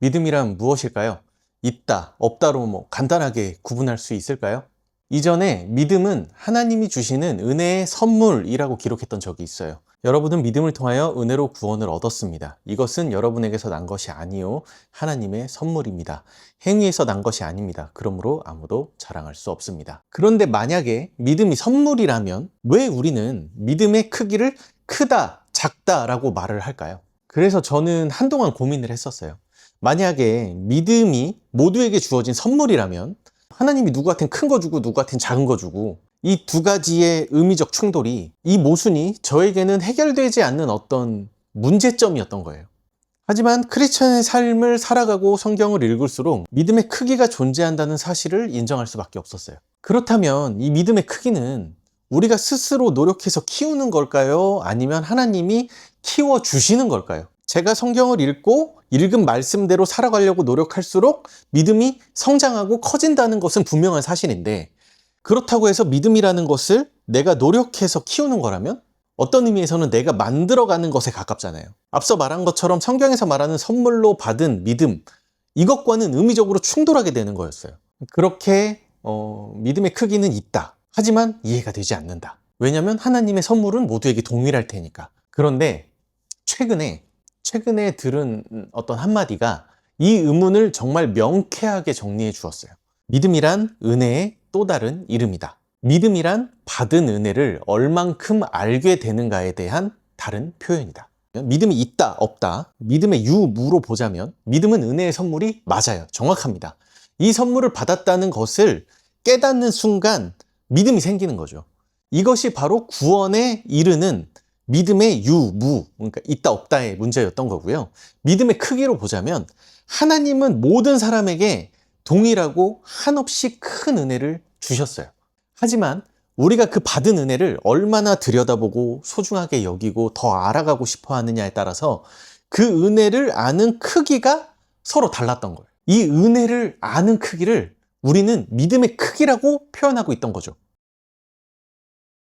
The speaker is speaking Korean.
믿음이란 무엇일까요? 있다, 없다로 뭐 간단하게 구분할 수 있을까요? 이전에 믿음은 하나님이 주시는 은혜의 선물이라고 기록했던 적이 있어요. 여러분은 믿음을 통하여 은혜로 구원을 얻었습니다. 이것은 여러분에게서 난 것이 아니요 하나님의 선물입니다. 행위에서 난 것이 아닙니다. 그러므로 아무도 자랑할 수 없습니다. 그런데 만약에 믿음이 선물이라면 왜 우리는 믿음의 크기를 크다, 작다라고 말을 할까요? 그래서 저는 한동안 고민을 했었어요. 만약에 믿음이 모두에게 주어진 선물이라면 하나님이 누구한텐 큰거 주고 누구한텐 작은 거 주고 이 두 가지의 의미적 충돌이 이 모순이 저에게는 해결되지 않는 어떤 문제점이었던 거예요. 하지만 크리스천의 삶을 살아가고 성경을 읽을수록 믿음의 크기가 존재한다는 사실을 인정할 수밖에 없었어요. 그렇다면 이 믿음의 크기는 우리가 스스로 노력해서 키우는 걸까요? 아니면 하나님이 키워 주시는 걸까요? 제가 성경을 읽고 읽은 말씀대로 살아가려고 노력할수록 믿음이 성장하고 커진다는 것은 분명한 사실인데 그렇다고 해서 믿음이라는 것을 내가 노력해서 키우는 거라면 어떤 의미에서는 내가 만들어가는 것에 가깝잖아요. 앞서 말한 것처럼 성경에서 말하는 선물로 받은 믿음, 이것과는 의미적으로 충돌하게 되는 거였어요. 그렇게 어, 믿음의 크기는 있다. 하지만 이해가 되지 않는다. 왜냐하면 하나님의 선물은 모두에게 동일할 테니까. 그런데 최근에 최근에 들은 어떤 한마디가 이 의문을 정말 명쾌하게 정리해 주었어요. 믿음이란 은혜의 또 다른 이름이다. 믿음이란 받은 은혜를 얼만큼 알게 되는가에 대한 다른 표현이다. 믿음이 있다, 없다. 믿음의 유무로 보자면 믿음은 은혜의 선물이 맞아요. 정확합니다. 이 선물을 받았다는 것을 깨닫는 순간 믿음이 생기는 거죠. 이것이 바로 구원에 이르는 믿음의 유 무, 그러니까 있다 없다의 문제였던 거고요. 믿음의 크기로 보자면 하나님은 모든 사람에게 동일하고 한없이 큰 은혜를 주셨어요. 하지만 우리가 그 받은 은혜를 얼마나 들여다보고 소중하게 여기고 더 알아가고 싶어 하느냐에 따라서 그 은혜를 아는 크기가 서로 달랐던 거예요. 이 은혜를 아는 크기를 우리는 믿음의 크기라고 표현하고 있던 거죠.